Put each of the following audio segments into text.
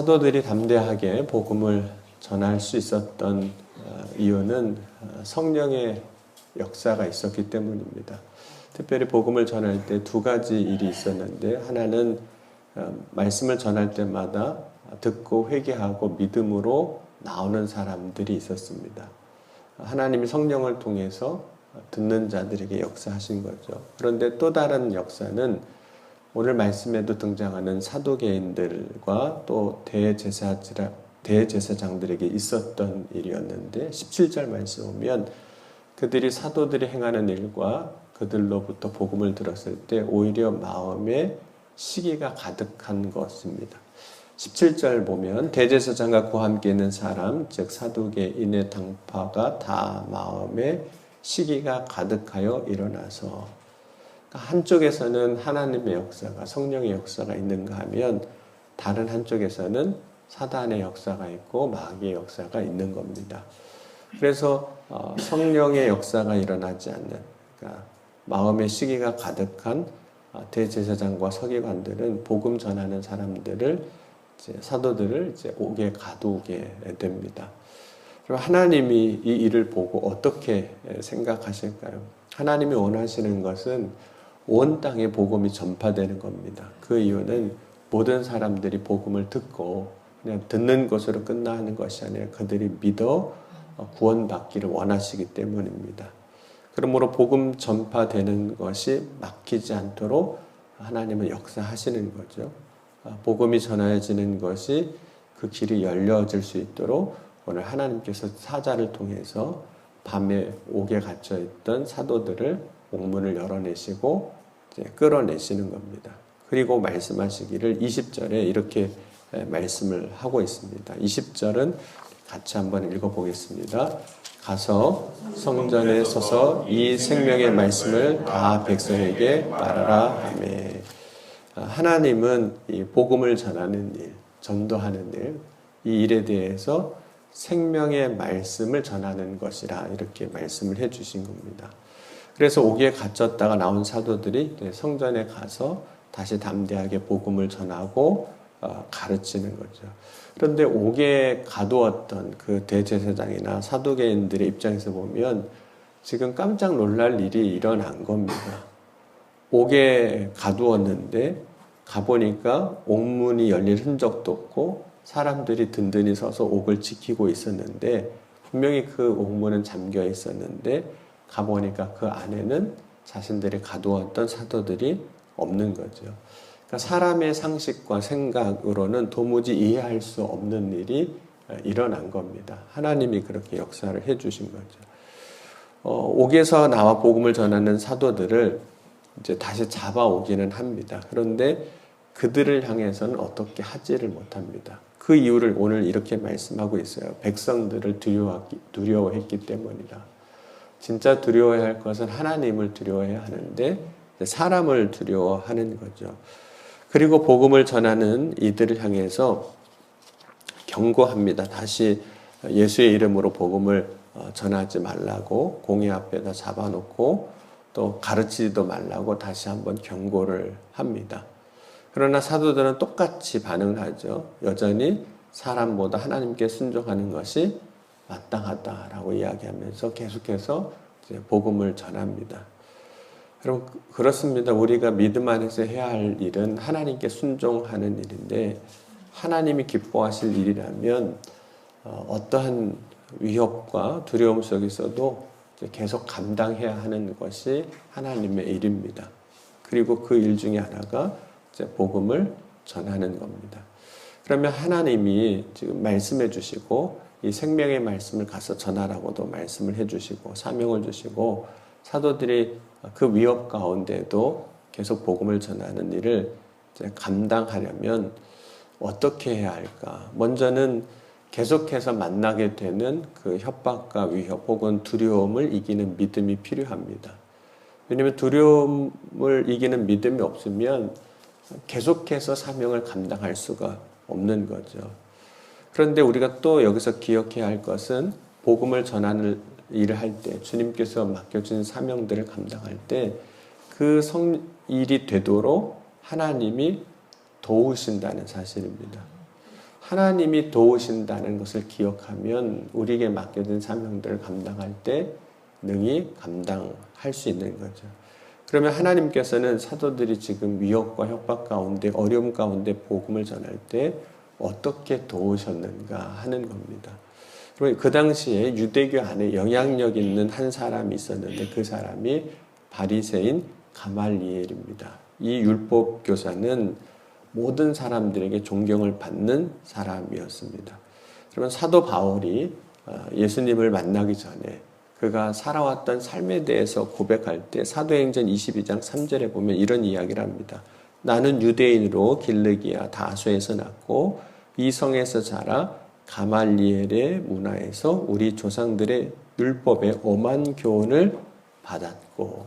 사도들이 담대하게 복음을 전할 수 있었던 어, 이유는 어, 성령의 역사가 있었기 때문입니다. 특별히 복음을 전할 때 두 가지 일이 있었는데 하나는 어, 말씀을 전할 때마다 듣고 회개하고 믿음으로 나오는 사람들이 있었습니다. 하나님이 성령을 통해서 듣는 자들에게 역사하신 거죠. 그런데 또 다른 역사는 오늘 말씀에도 등장하는 사도계인들과 또 대제사장, 대제사장들에게 있었던 일이었는데 17절 말씀 보면 그들이 사도들이 행하는 일과 그들로부터 복음을 들었을 때 오히려 마음에 시기가 가득한 것입니다. 17절 보면 대제사장과 그와 함께 있는 사람 즉 사두개인의 당파가 다 마음에 시기가 가득하여 일어나서 한쪽에서는 하나님의 역사가 성령의 역사가 있는가 하면 다른 한쪽에서는 사단의 역사가 있고 마귀의 역사가 있는 겁니다. 그래서 어, 성령의 역사가 일어나지 않는 그러니까 마음의 시기가 가득한 어, 대제사장과 서기관들은 복음 전하는 사람들을 이제 사도들을 이제 옥에 가두게 됩니다. 그럼 하나님이 이 일을 보고 어떻게 생각하실까요? 하나님이 원하시는 것은 온 땅에 복음이 전파되는 겁니다. 그 이유는 모든 사람들이 복음을 듣고 그냥 듣는 것으로 끝나는 것이 아니라 그들이 믿어 구원받기를 원하시기 때문입니다. 그러므로 복음 전파되는 것이 막히지 않도록 하나님은 역사하시는 거죠. 복음이 전해지는 것이 그 길이 열려질 수 있도록 오늘 하나님께서 사자를 통해서 밤에 옥에 갇혀 있던 사도들을 옥문을 열어내시고 끌어내시는 겁니다. 그리고 말씀하시기를 20절에 이렇게 말씀을 하고 있습니다. 20절은 같이 한번 읽어보겠습니다. 가서 성전에 서서 이 생명의 말씀을 다 백성에게 말하라 하매 하나님은 이 복음을 전하는 일, 전도하는 일, 이 일에 대해서 생명의 말씀을 전하는 것이라 이렇게 말씀을 해 주신 겁니다. 그래서 옥에 갇혔다가 나온 사도들이 성전에 가서 다시 담대하게 복음을 전하고 어, 가르치는 거죠. 그런데 옥에 가두었던 그 대제사장이나 사도계인들의 입장에서 보면 지금 깜짝 놀랄 일이 일어난 겁니다. 옥에 가두었는데 가보니까 옥문이 열릴 흔적도 없고 사람들이 든든히 서서 옥을 지키고 있었는데 분명히 그 옥문은 잠겨 있었는데 가보니까 그 안에는 자신들이 가두었던 사도들이 없는 거죠. 그러니까 사람의 상식과 생각으로는 도무지 이해할 수 없는 일이 일어난 겁니다. 하나님이 그렇게 역사를 해주신 거죠. 어, 옥에서 나와 복음을 전하는 사도들을 이제 다시 잡아오기는 합니다. 그런데 그들을 향해서는 어떻게 하지를 못합니다. 그 이유를 오늘 이렇게 말씀하고 있어요. 백성들을 두려워했기 때문이다. 진짜 두려워해야 할 것은 하나님을 두려워해야 하는데 사람을 두려워하는 거죠. 그리고 복음을 전하는 이들을 향해서 경고합니다. 다시 예수의 이름으로 복음을 어, 전하지 말라고 공회 앞에다 잡아놓고 또 가르치지도 말라고 다시 한번 경고를 합니다. 그러나 사도들은 똑같이 반응을 하죠. 여전히 사람보다 하나님께 순종하는 것이 마땅하다라고 이야기하면서 계속해서 복음을 전합니다. 여러분 그렇습니다. 우리가 믿음 안에서 해야 할 일은 하나님께 순종하는 일인데 하나님이 기뻐하실 일이라면 어, 어떠한 위협과 두려움 속에서도 계속 감당해야 하는 것이 하나님의 일입니다. 그리고 그 일 중에 하나가 복음을 전하는 겁니다. 그러면 하나님이 지금 말씀해 주시고 이 생명의 말씀을 가서 전하라고도 말씀을 해 주시고 사명을 주시고 사도들이 그 위협 가운데도 계속 복음을 전하는 일을 감당하려면 어떻게 해야 할까? 먼저는 계속해서 만나게 되는 그 협박과 위협 혹은 두려움을 이기는 믿음이 필요합니다. 왜냐하면 두려움을 이기는 믿음이 없으면 계속해서 사명을 감당할 수가 없는 거죠. 그런데 우리가 또 여기서 기억해야 할 것은 복음을 전하는 일을 할 때, 주님께서 맡겨준 사명들을 감당할 때, 그 성, 일이 되도록 하나님이 도우신다는 사실입니다. 하나님이 도우신다는 것을 기억하면 우리에게 맡겨진 사명들을 감당할 때 능히 감당할 수 있는 거죠. 그러면 하나님께서는 사도들이 지금 위협과 협박 가운데 어려움 가운데 복음을 전할 때 어떻게 도우셨는가 하는 겁니다. 그 당시에 유대교 안에 영향력 있는 한 사람이 있었는데 그 사람이 바리새인 가말리엘입니다. 이 율법 교사는 모든 사람들에게 존경을 받는 사람이었습니다. 그러면 사도 바울이 어, 예수님을 만나기 전에 그가 살아왔던 삶에 대해서 고백할 때 사도행전 22장 3절에 보면 이런 이야기를 합니다. 나는 유대인으로 길르기야 다소에서 났고 이 성에서 자라 가말리엘의 문화에서 우리 조상들의 율법의 오만 교훈을 받았고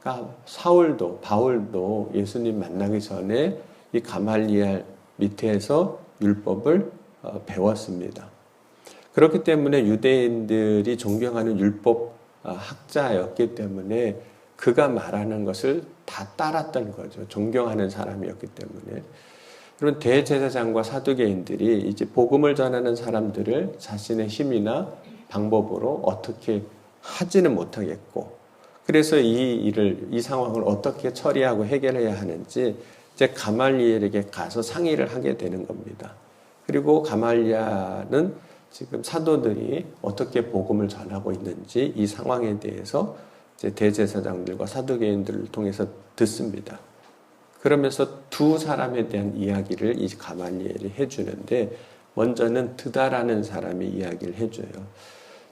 그러니까 사울도 바울도 예수님 만나기 전에 이 가말리엘 밑에서 율법을 어, 배웠습니다. 그렇기 때문에 유대인들이 존경하는 율법 어, 학자였기 때문에 그가 말하는 것을 다 따랐던 거죠. 존경하는 사람이었기 때문에. 그런 대제사장과 사두개인들이 이제 복음을 전하는 사람들을 자신의 힘이나 방법으로 어떻게 하지는 못하겠고, 그래서 이 일을, 이 상황을 어떻게 처리하고 해결해야 하는지 이제 가말리엘에게 가서 상의를 하게 되는 겁니다. 그리고 가말리아는 지금 사도들이 어떻게 복음을 전하고 있는지 이 상황에 대해서 대제사장들과 사두개인들을 통해서 듣습니다. 그러면서 두 사람에 대한 이야기를 이 가말리엘이 해주는데 먼저는 드다라는 사람이 이야기를 해줘요.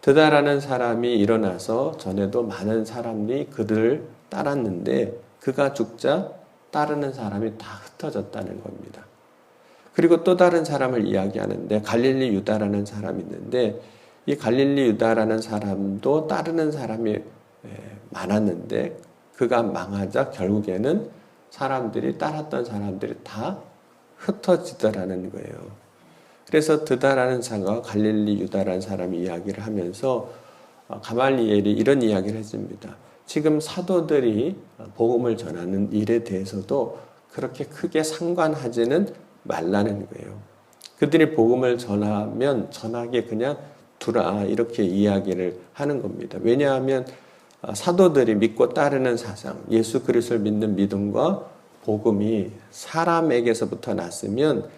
드다라는 사람이 일어나서 전에도 많은 사람이 그들을 따랐는데 그가 죽자 따르는 사람이 다 흩어졌다는 겁니다. 그리고 또 다른 사람을 이야기하는데 갈릴리 유다라는 사람이 있는데 이 갈릴리 유다라는 사람도 따르는 사람이 많았는데 그가 망하자 결국에는 사람들이 따랐던 사람들이 다 흩어지더라는 거예요. 그래서 드다라는 사가 갈릴리 유다라는 사람이 이야기를 하면서 어, 가말리엘이 이런 이야기를 했습니다. 지금 사도들이 복음을 전하는 일에 대해서도 그렇게 크게 상관하지는 말라는 거예요. 그들이 복음을 전하면 전하게 그냥 두라 이렇게 이야기를 하는 겁니다. 왜냐하면 아, 사도들이 믿고 따르는 사상, 예수 그리스도를 믿는 믿음과 복음이 사람에게서부터 났으면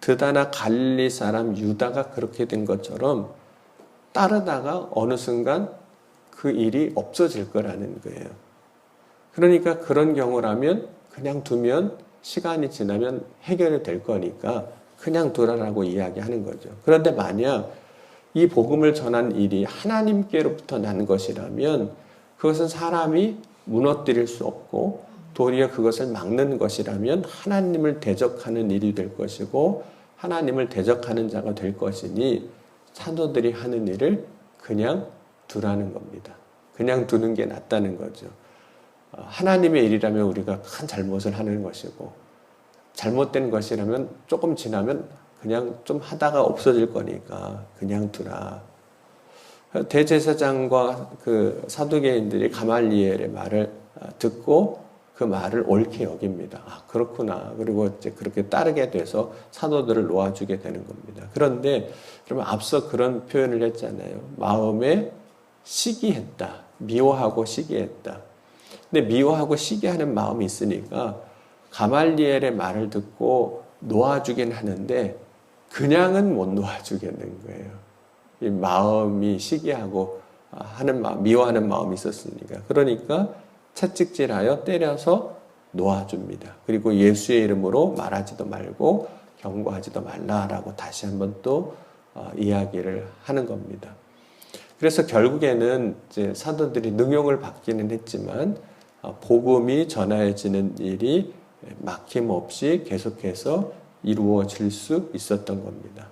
드다나 갈리 사람 유다가 그렇게 된 것처럼 따르다가 어느 순간 그 일이 없어질 거라는 거예요. 그러니까 그런 경우라면 그냥 두면 시간이 지나면 해결이 될 거니까 그냥 두라라고 이야기하는 거죠. 그런데 만약 이 복음을 전한 일이 하나님께로부터 난 것이라면 그것은 사람이 무너뜨릴 수 없고 도리어 그것을 막는 것이라면 하나님을 대적하는 일이 될 것이고 하나님을 대적하는 자가 될 것이니 사도들이 하는 일을 그냥 두라는 겁니다. 그냥 두는 게 낫다는 거죠. 어, 하나님의 일이라면 우리가 큰 잘못을 하는 것이고, 잘못된 것이라면 조금 지나면 그냥 좀 하다가 없어질 거니까 그냥 두라. 대제사장과 그 사두개인들이 가말리엘의 말을 어, 듣고 그 말을 옳게 여깁니다. 아, 그렇구나. 그리고 이제 그렇게 따르게 돼서 사도들을 놓아주게 되는 겁니다. 그런데, 그러면 앞서 그런 표현을 했잖아요. 마음에 시기했다. 미워하고 시기했다. 근데 미워하고 시기하는 마음이 있으니까 가말리엘의 말을 듣고 놓아주긴 하는데 그냥은 못 놓아주겠는 거예요. 이 마음이 시기하고 하는 마음, 미워하는 마음이 있었으니까. 그러니까 채찍질하여 때려서 놓아줍니다. 그리고 예수의 이름으로 말하지도 말고 경고하지도 말라라고 다시 한번 또 어, 이야기를 하는 겁니다. 그래서 결국에는 사도들이 능용을 받기는 했지만 어, 복음이 전해지는 일이 막힘없이 계속해서 이루어질 수 있었던 겁니다.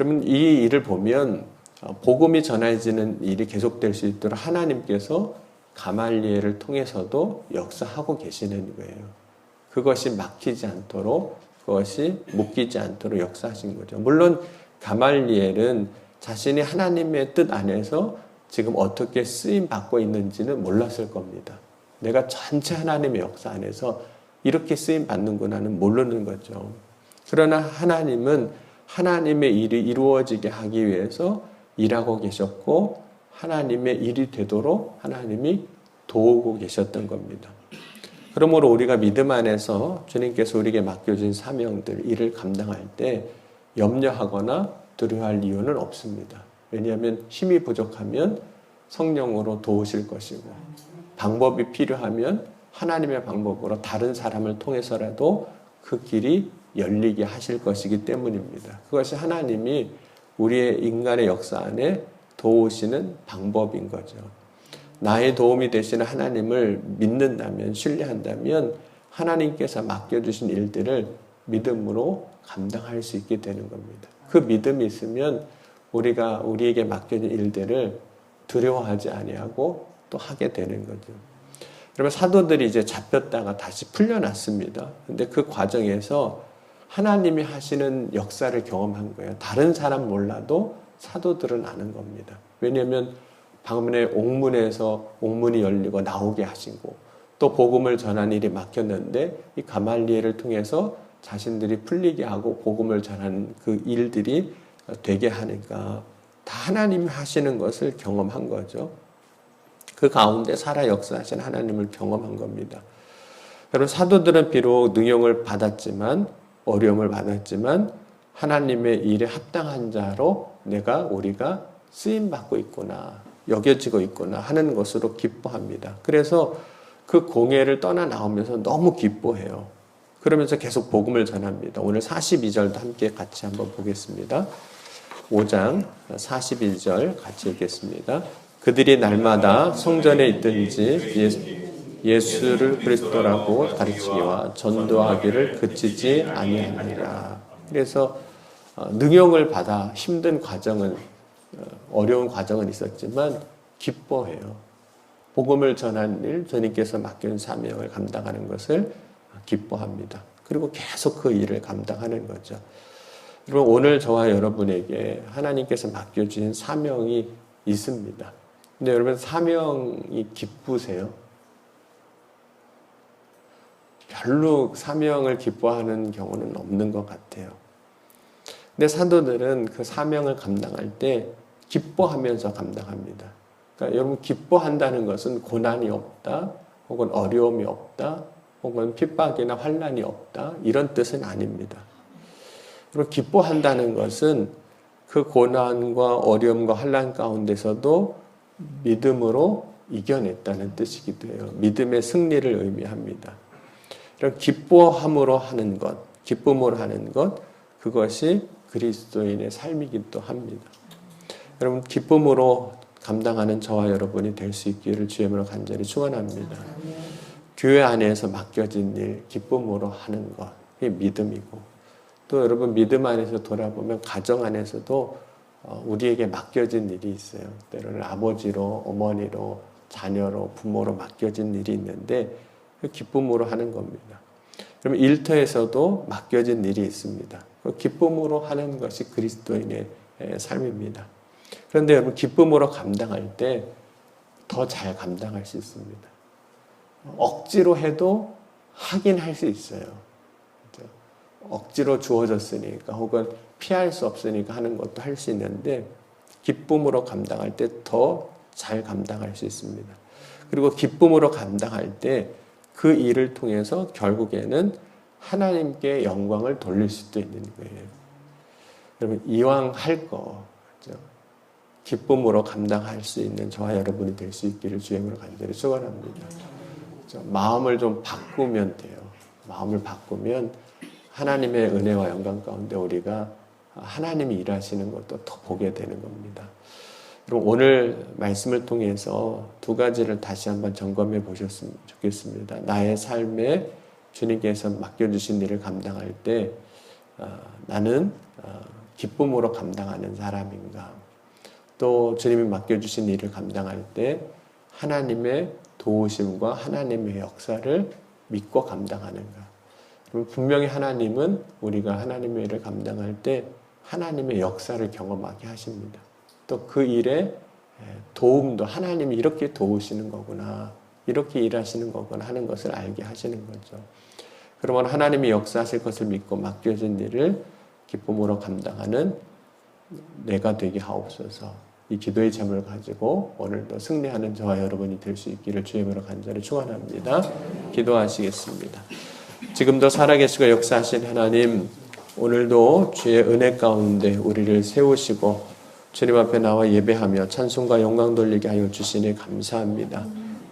그러면 이 일을 보면 어, 복음이 전해지는 일이 계속될 수 있도록 하나님께서 가말리엘을 통해서도 역사하고 계시는 거예요. 그것이 막히지 않도록 그것이 묶이지 않도록 역사하신 거죠. 물론 가말리엘은 자신이 하나님의 뜻 안에서 지금 어떻게 쓰임 받고 있는지는 몰랐을 겁니다. 내가 전체 하나님의 역사 안에서 이렇게 쓰임 받는구나는 모르는 거죠. 그러나 하나님은 하나님의 일이 이루어지게 하기 위해서 일하고 계셨고 하나님의 일이 되도록 하나님이 도우고 계셨던 겁니다. 그러므로 우리가 믿음 안에서 주님께서 우리에게 맡겨진 사명들, 일을 감당할 때 염려하거나 두려워할 이유는 없습니다. 왜냐하면 힘이 부족하면 성령으로 도우실 것이고 방법이 필요하면 하나님의 방법으로 다른 사람을 통해서라도 그 길이 열리게 하실 것이기 때문입니다. 그것이 하나님이 우리의 인간의 역사 안에 도우시는 방법인 거죠. 나의 도움이 되시는 하나님을 믿는다면, 신뢰한다면 하나님께서 맡겨주신 일들을 믿음으로 감당할 수 있게 되는 겁니다. 그 믿음이 있으면 우리가 우리에게 맡겨진 일들을 두려워하지 아니하고 또 하게 되는 거죠. 그러면 사도들이 이제 잡혔다가 다시 풀려났습니다. 근데 그 과정에서 하나님이 하시는 역사를 경험한 거예요. 다른 사람 몰라도 사도들은 아는 겁니다. 왜냐하면 방문에 옥문에서 옥문이 열리고 나오게 하시고 또 복음을 전한 일이 막혔는데 이 가말리엘을 통해서 자신들이 풀리게 하고 복음을 전하는 그 일들이 되게 하니까 다 하나님이 하시는 것을 경험한 거죠. 그 가운데 살아 역사하신 하나님을 경험한 겁니다. 여러분 사도들은 비록 능력을 받았지만 어려움을 받았지만 하나님의 일에 합당한 자로 내가 우리가 쓰임 받고 있구나 여겨지고 있구나 하는 것으로 기뻐합니다. 그래서 그 공예를 떠나 나오면서 너무 기뻐해요. 그러면서 계속 복음을 전합니다. 오늘 42절도 함께 같이 한번 보겠습니다. 5장 41절 같이 읽겠습니다. 그들이 날마다 성전에 있든지 예수, 예수를 그리스도라고 가르치기와 전도하기를 그치지 아니하니라. 그래서 어, 능력을 받아 힘든 과정은 어, 어려운 과정은 있었지만 기뻐해요. 복음을 전한 일, 주님께서 맡긴 사명을 감당하는 것을 기뻐합니다. 그리고 계속 그 일을 감당하는 거죠. 여러분 오늘 저와 여러분에게 하나님께서 맡겨주신 사명이 있습니다. 근데 여러분 사명이 기쁘세요? 별로 사명을 기뻐하는 경우는 없는 것 같아요. 근데 사도들은 그 사명을 감당할 때 기뻐하면서 감당합니다. 그러니까 여러분 기뻐한다는 것은 고난이 없다, 혹은 어려움이 없다, 혹은 핍박이나 환란이 없다 이런 뜻은 아닙니다. 그리고 기뻐한다는 것은 그 고난과 어려움과 환란 가운데서도 믿음으로 이겨냈다는 뜻이기도 해요. 믿음의 승리를 의미합니다. 이런 기뻐함으로 하는 것, 기쁨으로 하는 것, 그것이 그리스도인의 삶이기도 합니다. 여러분, 기쁨으로 감당하는 저와 여러분이 될 수 있기를 주님으로 간절히 축원합니다. 교회 안에서 맡겨진 일, 기쁨으로 하는 것, 이 믿음이고, 또 여러분 믿음 안에서 돌아보면 가정 안에서도 어, 우리에게 맡겨진 일이 있어요. 때로는 아버지로, 어머니로, 자녀로, 부모로 맡겨진 일이 있는데 그 기쁨으로 하는 겁니다. 그러면 일터에서도 맡겨진 일이 있습니다. 그 기쁨으로 하는 것이 그리스도인의 삶입니다. 그런데 여러분 기쁨으로 감당할 때 더 잘 감당할 수 있습니다. 억지로 해도 하긴 할 수 있어요. 억지로 주어졌으니까 혹은 피할 수 없으니까 하는 것도 할 수 있는데 기쁨으로 감당할 때 더 잘 감당할 수 있습니다. 그리고 기쁨으로 감당할 때 그 일을 통해서 결국에는 하나님께 영광을 돌릴 수도 있는 거예요. 여러분 이왕 할 거? 기쁨으로 감당할 수 있는 저와 여러분이 될 수 있기를 주님으로 간절히 축원합니다. 마음을 좀 바꾸면 돼요. 마음을 바꾸면 하나님의 은혜와 영광 가운데 우리가 하나님이 일하시는 것도 더 보게 되는 겁니다. 그럼 오늘 말씀을 통해서 두 가지를 다시 한번 점검해 보셨으면 좋겠습니다. 나의 삶에 주님께서 맡겨주신 일을 감당할 때 어, 나는 어, 기쁨으로 감당하는 사람인가? 또 주님이 맡겨주신 일을 감당할 때 하나님의 도우심과 하나님의 역사를 믿고 감당하는가? 분명히 하나님은 우리가 하나님의 일을 감당할 때 하나님의 역사를 경험하게 하십니다. 또 그 일에 도움도 하나님이 이렇게 도우시는 거구나. 이렇게 일하시는 거구나 하는 것을 알게 하시는 거죠. 그러면 하나님이 역사하실 것을 믿고 맡겨진 일을 기쁨으로 감당하는 내가 되게 하옵소서. 이 기도의 잠을 가지고 오늘도 승리하는 저와 여러분이 될 수 있기를 주님으로 간절히 축원합니다. 기도하시겠습니다. 지금도 살아계시고 역사하신 하나님, 오늘도 주의 은혜 가운데 우리를 세우시고 주님 앞에 나와 예배하며 찬송과 영광 돌리게 하여 주시니 감사합니다.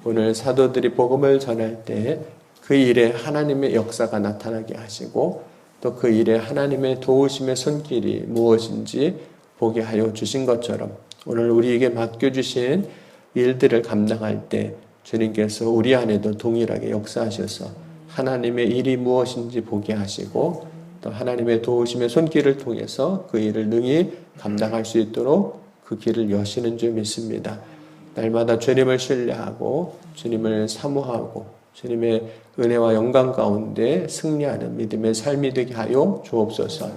오늘 사도들이 복음을 전할 때 그 일에 하나님의 역사가 나타나게 하시고 또 그 일에 하나님의 도우심의 손길이 무엇인지 보게 하여 주신 것처럼 오늘 우리에게 맡겨주신 일들을 감당할 때 주님께서 우리 안에도 동일하게 역사하셔서 하나님의 일이 무엇인지 보게 하시고 또 하나님의 도우심의 손길을 통해서 그 일을 능히 감당할 수 있도록 그 길을 여시는 줄 믿습니다. 날마다 주님을 신뢰하고 주님을 사모하고 주님의 은혜와 영광 가운데 승리하는 믿음의 삶이 되게 하여 주옵소서.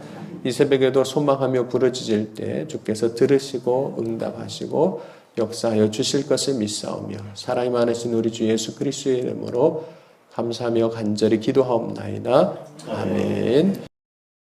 이 새벽에도 소망하며 부르짖을 때 주께서 들으시고 응답하시고 역사하여 주실 것을 믿사오며 사랑이 많으신 우리 주 예수 그리스도의 이름으로 감사하며 간절히 기도하옵나이다. 아멘.